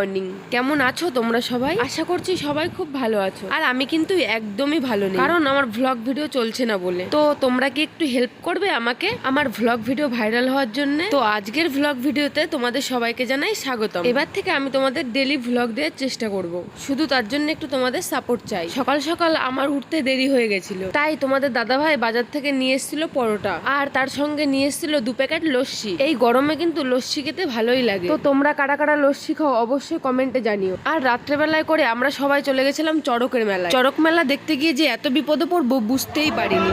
Morning কেমন আছো তোমরা সবাই? আশা করছি সবাই খুব ভালো আছো। আর আমি কিন্তু একদমই ভালো নেই। কারণ আমার ভ্লগ ভিডিও চলছে না বলে। তো তোমরা কি একটু হেল্প করবে আমাকে? আমার ভ্লগ ভিডিও ভাইরাল হওয়ার জন্য? তো আজকের ভ্লগ ভিডিওতে তোমাদের সবাইকে জানাই স্বাগতম। এবার থেকে আমি তোমাদের ডেলি ভ্লগ দেওয়ার চেষ্টা করব। শুধু তার জন্য একটু তোমাদের সাপোর্ট চাই। সকাল সকাল আমার উঠতে দেরি হয়ে গেছিল। তাই তোমাদের দাদা ভাই বাজার থেকে নিয়ে এসেছিল পরোটা। আর তার সঙ্গে নিয়ে এসেছিল দু প্যাকেট লস্যি। এই গরমে কিন্তু লস্যি খেতে ভালোই লাগে। তো তোমরা কারা কারা লস্যি খাও অবশ্যই কমেন্টে জানিও। আর রাত্রেবেলায় করে আমরা সবাই চলে গেছিলাম চড়কের মেলা চড়ক মেলা দেখতে গিয়ে যে এত বিপদে পড়ব বুঝতেই পারিনি।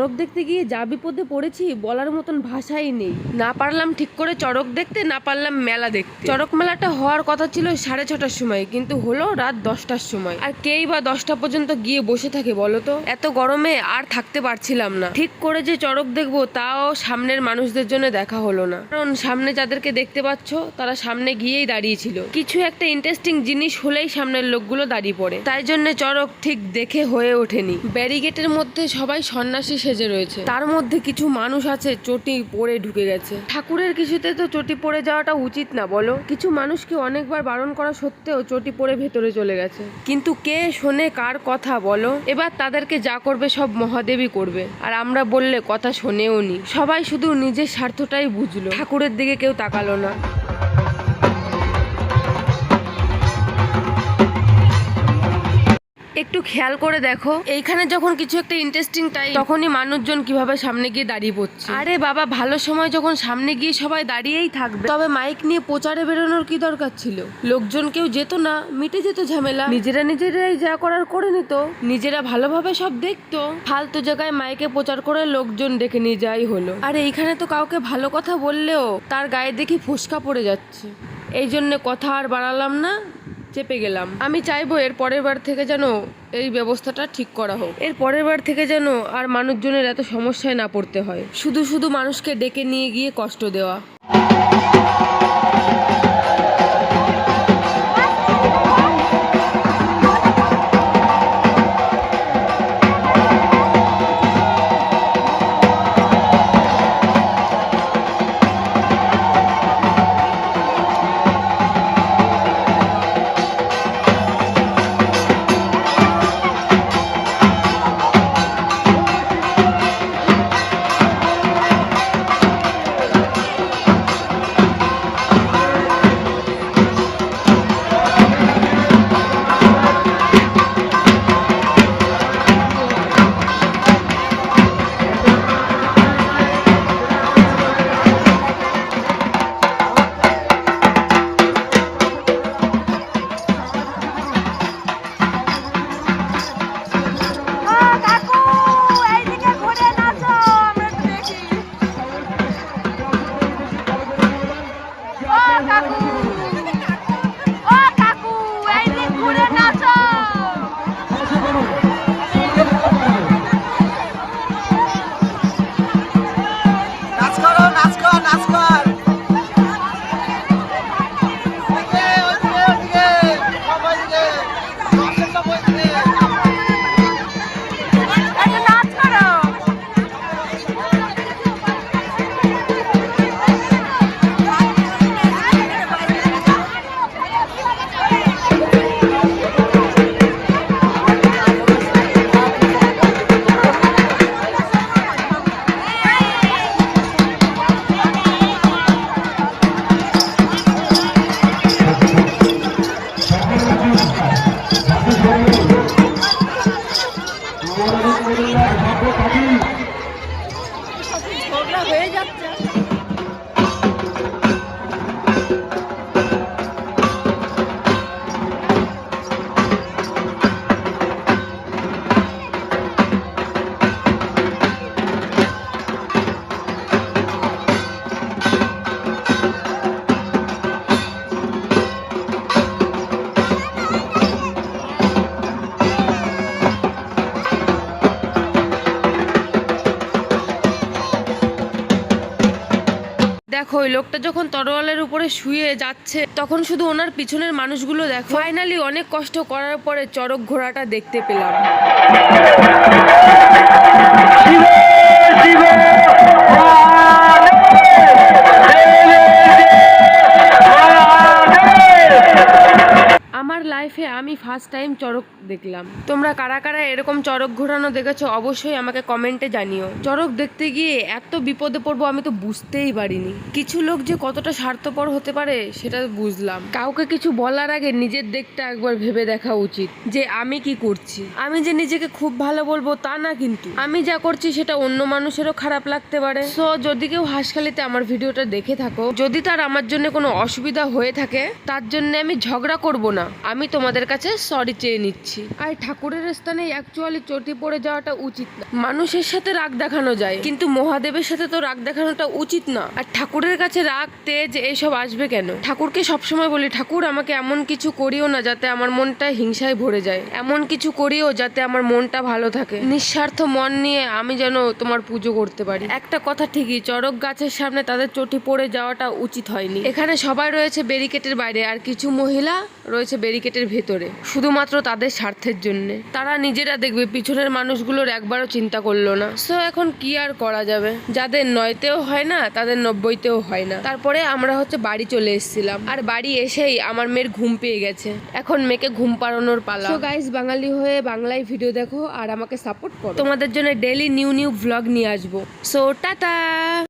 চড়ক দেখতে গিয়ে যা বিপদে পড়েছি বলার মতন ভাষাই নেই। না পারলাম ঠিক করে চড়ক দেখতে, না পারলাম মেলা দেখতে। চড়ক মেলাটা হওয়ার কথা ছিল সাড়ে ছটার সময়, কিন্তু হলো রাত দশটার সময়। আর কেই বা দশটা পর্যন্ত গিয়ে বসে থাকে বলো তো? এত গরমে আর থাকতে পারছিলাম না। ঠিক করে যে চড়ক দেখব, তাও সামনের মানুষদের জন্য দেখা হলো না। কারণ সামনে যাদেরকে দেখতে পাচ্ছ, তারা সামনে গিয়েই দাঁড়িয়েছিল কিছু একটা ইন্টারেস্টিং জিনিস হলেই সামনের লোকগুলো দাঁড়িয়ে পড়ে। তাই জন্য চড়ক ঠিক দেখে হয়ে ওঠেনি। ব্যারিগেটের মধ্যে সবাই সন্ন্যাসী সেজে রয়েছে। তার মধ্যে কিছু মানুষ আছে, চটি পরে ঢুকে গেছে। ঠাকুরের কিছুতে তো চটি পরে যাওয়াটা উচিত না, বলো। কিছু মানুষকে অনেকবার বারণ করা সত্ত্বেও চটি পরে ভেতরে চলে গেছে। কিন্তু কে শোনে কার কথা, বলো? এবার তাদেরকে যা করবে সব মহাদেবী করবে। আর আমরা বললে কথা শোনেও নি সবাই শুধু নিজের স্বার্থটাই বুঝলো। ঠাকুরের দিকে কেউ তাকালো না। একটু খেয়াল করে দেখো। এইখানে যখন কিছু একটা ইন্টারেস্টিং টাইম তখনই মানুষজন কীভাবে সামনে গিয়ে দাঁড়িয়ে পড়ছে। আরে বাবা, ভালো সময় যখন সামনে গিয়ে সবাই দাঁড়িয়েই থাকবে। তবে মাইক নিয়ে প্রচারে বেরোনোর কি দরকার ছিল? লোকজন কেউ যেত না, মিটে যেত ঝামেলা। নিজেরা নিজেরাই যা করার করে নিত। নিজেরা ভালোভাবে সব দেখতো। ফালতু জায়গায় মাইকে প্রচার করে লোকজন ডেকে নিয়ে যাই হলো। আর এইখানে তো কাউকে ভালো কথা বললেও তার গায়ে দেখি ফুসকা পড়ে যাচ্ছে। এই জন্য কথা আর বাড়ালাম না। চেপে গেলাম। আমি চাইব এর পরের বার থেকে যেন এই ব্যবস্থাটা ঠিক করা হোক। এর পরের বার থেকে যেন আর মানুষজনের এত সমস্যায় না পড়তে হয়। শুধু শুধু মানুষকে ডেকে নিয়ে গিয়ে কষ্ট দেওয়া। দেখো, ওই লোকটা যখন তরোয়ালের উপরে শুয়ে যাচ্ছে, তখন শুধু ওনার পিছনের মানুষগুলো দেখো। ফাইনালি অনেক কষ্ট করার পরে চড়ক ঘোড়াটা দেখতে পেলাম। আমার লাইফে আমি ফার্স্ট টাইম চড়ক দেখলাম। তোমরা কারা কারা এরকম চড়ক ঘোরানো দেখেছ অবশ্যই আমাকে কমেন্টে জানিও। চড়ক দেখতে গিয়ে এত বিপদে পড়ব আমি তো বুঝতেই পারিনি। কিছু লোক যে কতটা স্বার্থপর হতে পারে সেটা বুঝলাম। কাউকে কিছু বলার আগে নিজের দিকটা একবার ভেবে দেখা উচিত যে আমি কি করছি। আমি যে নিজেকে খুব ভালো বলব তা না কিন্তু। আমি যা করছি সেটা অন্য মানুষেরও খারাপ লাগতে পারে। সো যদি কেউ হাসখালিতে আমার ভিডিওটা দেখে থাকো, যদি তার আমার জন্য কোনো অসুবিধা হয়ে থাকে, তার জন্য আমি ঝগড়া করব না। আমি তোমাদের কাছে সরি চেয়ে নিচ্ছি। আর ঠাকুরের স্থানে অ্যাকচুয়ালি চটি পড়ে যাওয়াটা উচিত না। মানুষের সাথে রাগ দেখানো যায় কিন্তু মহাদেবের সাথে তো রাগ দেখানোটা উচিত না। আর ঠাকুরের কাছে রাগ তেজ এইসব আসবে কেন? ঠাকুরকে সবসময় বলি ঠাকুর আমাকে এমন কিছু করিও না যাতে আমার মনটা হিংসায় ভরে যায়। এমন কিছু করিও যাতে আমার মনটা ভালো থাকে। নিঃস্বার্থ মন নিয়ে আমি যেন তোমার পুজো করতে পারি। একটা কথা ঠিকই চড়ক গাছের সামনে তাদের চটি পড়ে যাওয়াটা উচিত হয়নি। এখানে সবাই রয়েছে ব্যারিকেটের বাইরে আর কিছু মহিলা রয়েছে ব্যারিকেটের ভেতরে। শুধুমাত্র তাদের স্বার্থের জন্য। তারা নিজেরা দেখবে পিছনের মানুষগুলোর একবারও চিন্তা করল না। সো এখন কি আর করা যাবে? যাদের নয়তেও হয় না, তাদের নব্বইতেও হয় না। তারপরে আমরা হচ্ছে বাড়ি চলে এসেছিলাম। আর বাড়ি এসেই আমার মেয়ের ঘুম পেয়ে গেছে। এখন মেয়েকে ঘুম পাড়ানোর পালা। গাইস বাঙালি হয়ে বাংলায় ভিডিও দেখো আর আমাকে সাপোর্ট করো। তোমাদের জন্য ডেলি নিউ নিউ ভ্লগ নিয়ে আসব। So tata!